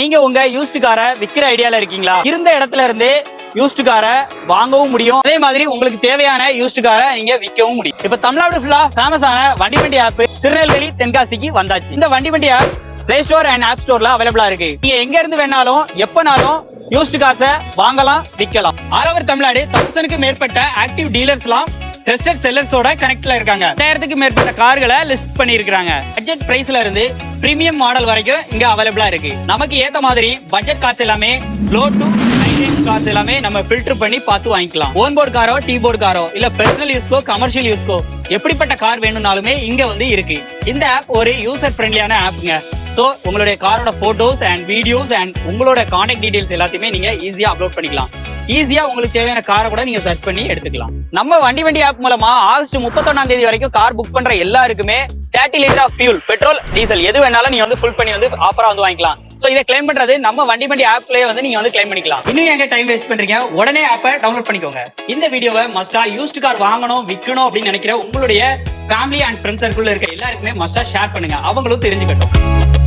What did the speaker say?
நீங்க உங்க யூஸ்டு காரை விக்கிற ஐடியால இருக்கீங்களா? இருந்த இடத்துல இருந்து யூஸ்டு காரை வாங்கவும் முடியும். அதே மாதிரி உங்களுக்கு தேவையான யூஸ்டு காரை நீங்க விற்கவும் முடியும். இப்ப தமிழ்நாடு ஃபுல்லா ஃபேமஸான வண்டி வண்டி ஆப் திருநெல்வேலி தென்காசிக்கு வந்தாச்சு. இந்த வண்டி வண்டி app play store and app ஸ்டோர்ல அவைலபிளா இருக்கு. நீங்க எங்க இருந்து வேணாலும் எப்பனாலும் யூஸ்டு காசை வாங்கலாம் விற்கலாம் ஆல் ஓவர் தமிழ்நாடு தௌசண்ட்க்கு மேற்பட்ட ஆக்டிவ் டீலர்ஸ்லாம் ட்ரஸ்டட் செல்லர்ஸோட கனெக்ட்ல இருக்காங்க. ரெண்டாயிரத்துக்கு மேற்பட்ட கார்களை லிஸ்ட் பண்ணி இருக்காங்க பட்ஜெட் பிரைஸ்ல இருந்து பிரீமியம் மாடல் வரைக்கும் இங்க அவைலபிளா இருக்கு. நமக்கு ஏத்த மாதிரி பட்ஜெட் கார்ஸ் எல்லாமே லோ டு கார்ஸ் எல்லாமே நம்ம ஃபில்டர் பண்ணி பார்த்து வாங்கிக்கலாம். ஓன் போர்டு காரோ டீ போர்டு காரோ இல்ல பர்சனல் யூஸ்க்கோ கமர்ஷியல் யூஸ்க்கோ எப்படிப்பட்ட கார் வேணும்னாலுமே இங்க வந்து இருக்கு. இந்த ஆப் ஒரு யூசர் ஃப்ரெண்ட்லியான ஆப்ங்க சோ உங்களுடைய காரோட போட்டோஸ் அண்ட் வீடியோஸ் அண்ட் உங்களோட கான்டாக்ட் டீடைல்ஸ் எல்லாத்தையுமே நீங்க ஈஸியா அப்லோட் பண்ணிக்கலாம். ஈஸியா உங்களுக்கு தேவையான காரை கூட நீங்க சர்ச் பண்ணி எடுத்துக்கலாம். நம்ம வண்டி வண்டி ஆப் மூலமா ஆகஸ்ட் முப்பத்தொன்னாம் தேதி வரைக்கும் கார் புக் பண்ற எல்லாருக்குமே thirty litre of fuel petrol diesel எது வேணாலும் நீங்க வந்து ஃபுல் பண்ணி வந்து ஆஃபரா வந்து வாங்கிக்கலாம். சோ இதை கிளைம் பண்றது நம்ம வண்டி வண்டி ஆப்லயே வந்து நீங்க வந்து கிளைம் பண்ணிக்கலாம். இன்னும் எங்க டைம் வேஸ்ட் பண்றீங்க உடனே ஆப்பை டவுன்லோட் பண்ணிக்கோங்க. இந்த வீடியோவை மஸ்டா யூஸ்டு கார் வாங்கணும் விற்கணும் அப்படின்னு நினைக்கிற உங்களுடைய ஃபேமிலி அண்ட் ஃப்ரெண்ட்ஸ் சர்க்கிள் இருக்க எல்லாருக்குமே மஸ்டா ஷேர் பண்ணுங்க. அவங்களும் தெரிஞ்சுக்கட்டும்.